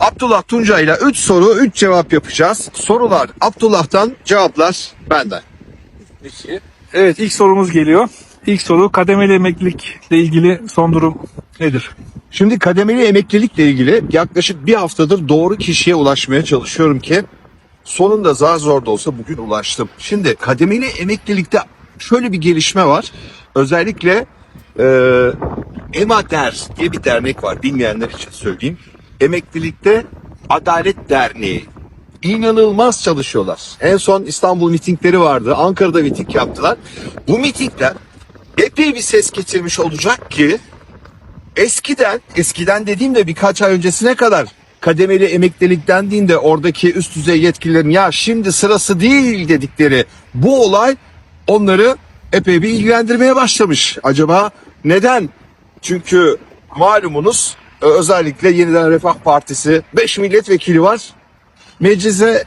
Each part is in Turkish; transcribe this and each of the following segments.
Abdullah Tunca ile 3 soru 3 cevap yapacağız. Sorular Abdullah'tan cevaplar benden. Evet ilk sorumuz geliyor. İlk soru kademeli emeklilikle ilgili son durum nedir? Şimdi kademeli emeklilikle ilgili yaklaşık bir haftadır doğru kişiye ulaşmaya çalışıyorum ki sonunda zar zor da olsa bugün ulaştım. Şimdi kademeli emeklilikte şöyle bir gelişme var. Özellikle e, EMADER diye bir dernek var bilmeyenler için söyleyeyim. Emeklilikte Adalet Derneği. İnanılmaz çalışıyorlar. En son İstanbul mitingleri vardı. Ankara'da miting yaptılar. Bu mitingler epey bir ses getirmiş olacak ki Eskiden, eskiden dediğimde birkaç ay öncesine kadar kademeli emeklilik dendiğinde oradaki üst düzey yetkililerin ya şimdi sırası değil dedikleri bu olay onları epey bir ilgilendirmeye başlamış. Acaba neden? Çünkü malumunuz özellikle Yeniden Refah Partisi 5 milletvekili var. Meclise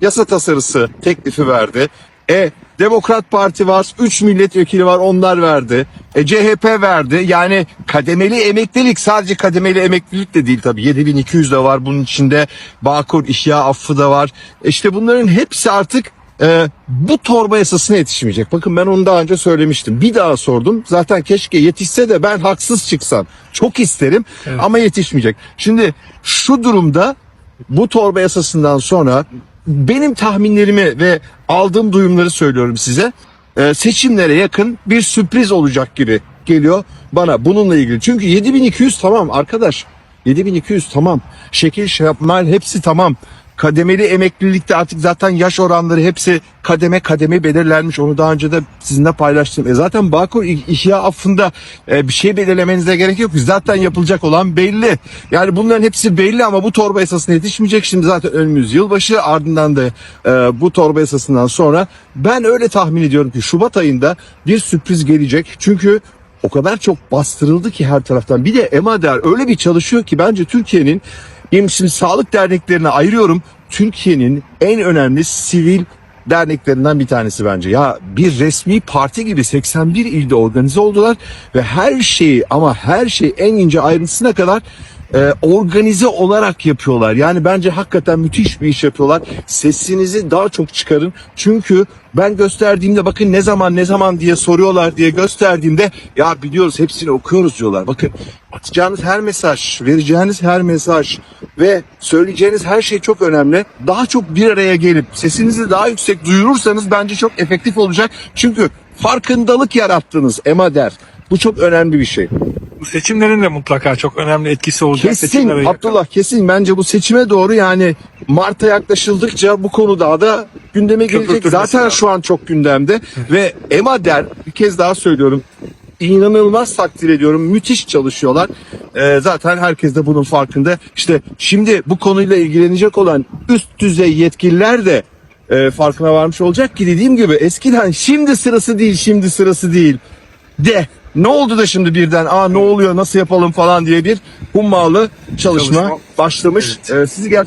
yasa tasarısı teklifi verdi. E Demokrat Parti var, 3 milletvekili var onlar verdi. E CHP verdi. Yani kademeli emeklilik sadece kademeli emeklilik de değil tabii. 7200 de var bunun içinde. Bağkur İhya Affı da var. E İşte bunların hepsi artık e, bu torba yasasına yetişmeyecek. Bakın ben onu daha önce söylemiştim. Bir daha sordum. Zaten keşke yetişse de ben haksız çıksam. Çok isterim ama yetişmeyecek. Şimdi şu durumda bu torba yasasından sonra benim tahminlerimi ve aldığım duyumları söylüyorum size. Ee, seçimlere yakın bir sürpriz olacak gibi geliyor bana bununla ilgili. Çünkü 7200 tamam arkadaş. 7200 tamam. Şekil şapmal hepsi tamam. Kademeli emeklilikte artık zaten yaş oranları hepsi kademe kademe belirlenmiş. Onu daha önce de sizinle paylaştım. E zaten Bağkur İh- İhya Affı'nda e, bir şey belirlemenize gerek yok. Zaten yapılacak olan belli. Yani bunların hepsi belli ama bu torba esasına yetişmeyecek. Şimdi zaten önümüz yılbaşı ardından da e, bu torba esasından sonra ben öyle tahmin ediyorum ki Şubat ayında bir sürpriz gelecek. Çünkü o kadar çok bastırıldı ki her taraftan. Bir de EMADER öyle bir çalışıyor ki bence Türkiye'nin şimdi sağlık derneklerine ayırıyorum. Türkiye'nin en önemli sivil derneklerinden bir tanesi bence. Ya bir resmi parti gibi 81 ilde organize oldular ve her şeyi ama her şey en ince ayrıntısına kadar e, organize olarak yapıyorlar. Yani bence hakikaten müthiş bir iş yapıyorlar. Sesinizi daha çok çıkarın. Çünkü ben gösterdiğimde bakın ne zaman ne zaman diye soruyorlar diye gösterdiğimde ya biliyoruz hepsini okuyoruz diyorlar. Bakın atacağınız her mesaj, vereceğiniz her mesaj ve söyleyeceğiniz her şey çok önemli. Daha çok bir araya gelip sesinizi daha yüksek duyurursanız bence çok efektif olacak. Çünkü farkındalık yarattınız EMADER. Bu çok önemli bir şey. Seçimlerin de mutlaka çok önemli etkisi olacak. Kesin seçimlere yakın. Abdullah kesin bence bu seçime doğru yani Mart'a yaklaşıldıkça bu konu daha da gündeme gelecek. Zaten lazım. şu an çok gündemde ve EMADER bir kez daha söylüyorum inanılmaz takdir ediyorum. Müthiş çalışıyorlar. Ee, zaten herkes de bunun farkında. İşte şimdi bu konuyla ilgilenecek olan üst düzey yetkililer de e, farkına varmış olacak ki dediğim gibi eskiden şimdi sırası değil şimdi sırası değil de ne oldu da şimdi birden aa ne oluyor nasıl yapalım falan diye bir hummalı çalışma, Çalışma. başlamış. Ee, sizi gerçekten